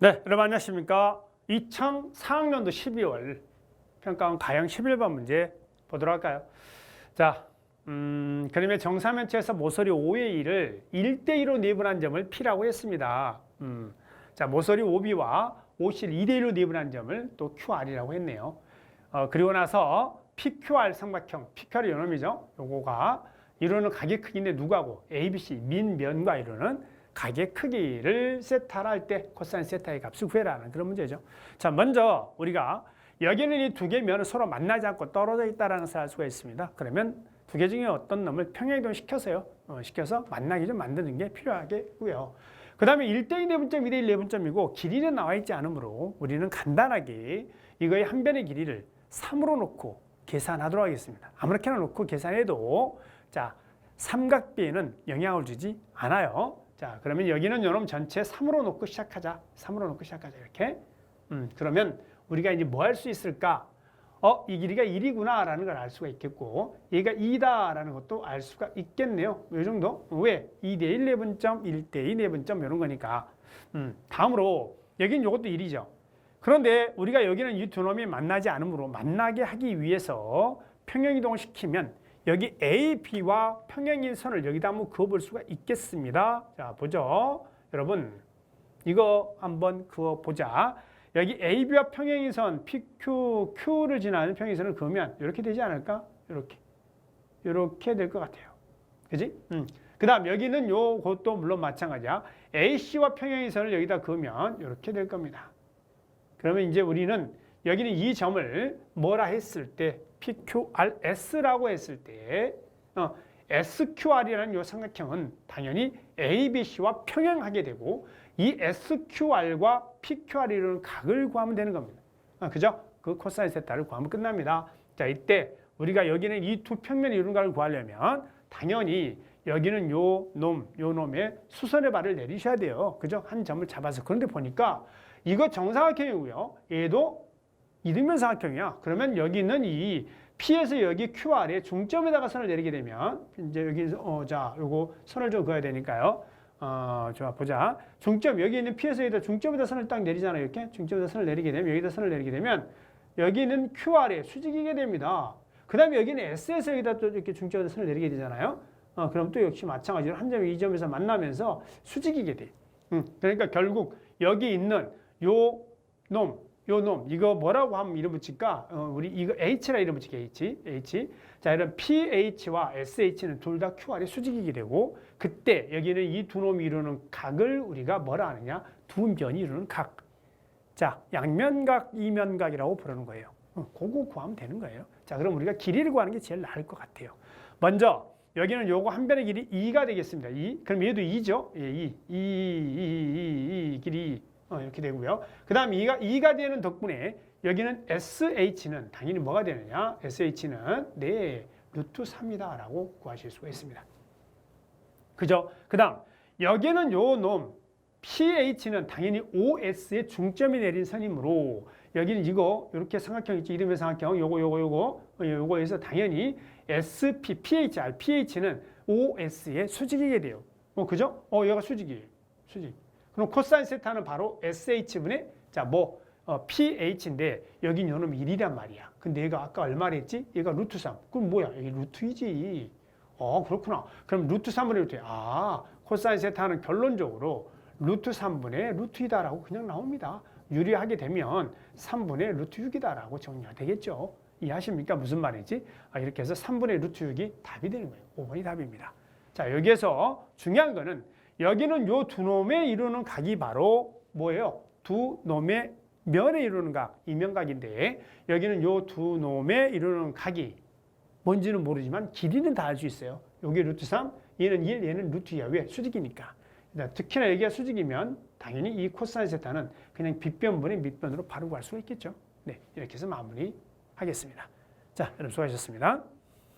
네, 여러분 안녕하십니까? 2004학년도 12월 평가원 가형 11번 문제 보도록 할까요? 자, 음, 그림의 정사면체에서 모서리 5의 1을 1대2로 내분한 점을 P라고 했습니다. 음, 자, 모서리 5B와 OC를 2대1로 내분한 점을 또 QR이라고 했네요. 어, 그리고 나서 PQR 삼각형, PQR 연놈이죠. 요거가 이루는 각의 크기인데 누구하고 ABC 민 면과 이루는 각의 크기를 세타라 할때 코사인 세타의 값을 구해라는 그런 문제죠. 자, 먼저 우리가 여기는 이 두 개의 면은 서로 만나지 않고 떨어져 있다라는 알 수가 있습니다. 그러면 두 개 중에 어떤 놈을 평행이동 시켜서요. 어, 시켜서 만나게 좀 만드는 게 필요하겠고요. 그 다음에 1대2 내분점, 2대1 내분점이고 길이는 나와 있지 않으므로 우리는 간단하게 이거의 한 변의 길이를 3으로 놓고 계산하도록 하겠습니다. 아무렇게나 놓고 계산해도 자 삼각비에는 영향을 주지 않아요. 자 그러면 여기는 요놈 전체 3으로 놓고 시작하자. 3으로 놓고 시작하자 이렇게. 음 그러면 우리가 이제 뭐 할 수 있을까? 어, 이 길이가 1이구나 라는 걸 알 수가 있겠고 얘가 2다 라는 것도 알 수가 있겠네요. 이 정도? 왜? 2대 1 내분점, 1대 2 내분점 이런 거니까. 음, 다음으로 여긴 이것도 1이죠. 그런데 우리가 여기는 이 두 놈이 만나지 않으므로 만나게 하기 위해서 평행이동을 시키면 여기 A, B와 평행인 선을 여기다 한번 그어볼 수가 있겠습니다. 자, 보죠. 여러분, 이거 한번 그어보자. 여기 AB와 평행인 선 PQ, Q를 지나는 평행인 선을 그으면 이렇게 되지 않을까? 이렇게. 이렇게 될 것 같아요. 그지? 음. 그 다음 여기는 요것도 물론 마찬가지야. AC와 평행인 선을 여기다 그으면 이렇게 될 겁니다. 그러면 이제 우리는 여기는 이 점을 뭐라 했을 때 PQRS라고 했을 때 어, SQR이라는 요 삼각형은 당연히 ABC와 평행하게 되고 이 SQR과 PQR이 이루는 각을 구하면 되는 겁니다. 어, 그죠? 그 코사인 세타를 구하면 끝납니다. 자, 이때 우리가 여기는 이두 이루는 각을 구하려면 당연히 여기는 요 놈, 요 놈의 수선의 발을 내리셔야 돼요. 그죠? 한 점을 잡아서. 그런데 보니까 이거 정사각형이고요. 얘도 이등변 사각형이야. 그러면 여기는 이 P에서 여기 QR의 중점에다가 선을 내리게 되면 이제 여기 어, 자, 요거 선을 좀 그어야 되니까요. 어, 좋아 보자. 중점 여기 있는 P에서 여기다 중점에다 선을 딱 내리잖아요. 이렇게 중점에다 선을 내리게 되면 여기다 선을 내리게 되면 여기는 QR에 수직이게 됩니다. 그다음에 여기는 S에서 여기다 또 이렇게 중점에다 선을 내리게 되잖아요. 어, 그럼 또 역시 마찬가지로 한 점이 이 점에서 만나면서 수직이게 돼. 음, 그러니까 결국 여기 있는 요 놈, 요 놈, 이거 뭐라고 하면 이름 붙일까? 어, 우리 이거 H라 이름 붙일게, H, H. 자, 이런 PH와 SH는 둘 다 QR이 수직이게 되고, 그때 여기는 이 두 놈이 이루는 각을 우리가 뭐라 하느냐? 두 면이 이루는 각. 자, 양면각, 이면각이라고 부르는 거예요. 어, 그거 구하면 되는 거예요. 자, 그럼 우리가 길이를 구하는 게 제일 나을 것 같아요. 먼저, 여기는 요거 한 변의 길이 2가 되겠습니다. 2. 그럼 얘도 2죠? 예, 2. 2, 2, 2, 2, 길이 어, 이렇게 되고요. 그 다음 2가, 2가 되는 덕분에 여기는 SH는 당연히 뭐가 되느냐? SH는 네, 루트 3이다 라고 구하실 수가 있습니다. 그죠? 그 다음 여기는 요 놈 PH는 당연히 OS의 중점이 내린 선이므로 여기는 이거 이렇게 삼각형 있지 이름의 삼각형 요거 요거 요거 어, 요거에서 당연히 SP, PHR, PH는 OS의 수직이게 돼요. 어 그죠? 어 얘가 수직이에요. 수직. 그럼 코사인 세타는 바로 SH분의 자 뭐 어, PH인데 여긴 요놈 1이란 말이야. 근데 얘가 아까 얼마를 했지? 얘가 루트 3. 그럼 뭐야? 여기 루트 2지. 어 그렇구나. 그럼 루트 3분의 루트. 아 코사인 세타는 결론적으로 루트 3분의 루트 2다라고 그냥 나옵니다. 유리하게 되면 3분의 루트 6이다라고 정리가 되겠죠. 이해하십니까? 무슨 말인지? 아, 이렇게 해서 3분의 루트 6이 답이 되는 거예요. 5번이 답입니다. 자, 여기에서 중요한 거는 여기는 요 두 놈에 이루는 각이 바로 뭐예요? 두 놈의 면에 이루는 각, 이면각인데 여기는 요 두 놈에 이루는 각이 뭔지는 모르지만 길이는 다 알 수 있어요. 여기 루트 3, 얘는 1, 얘는 루트 2야. 왜? 수직이니까. 특히나 여기가 수직이면 당연히 이 코사인 세타는 그냥 빗변분의 밑변으로 바로 구할 수가 있겠죠. 네, 이렇게 해서 마무리 하겠습니다. 자, 여러분 수고하셨습니다.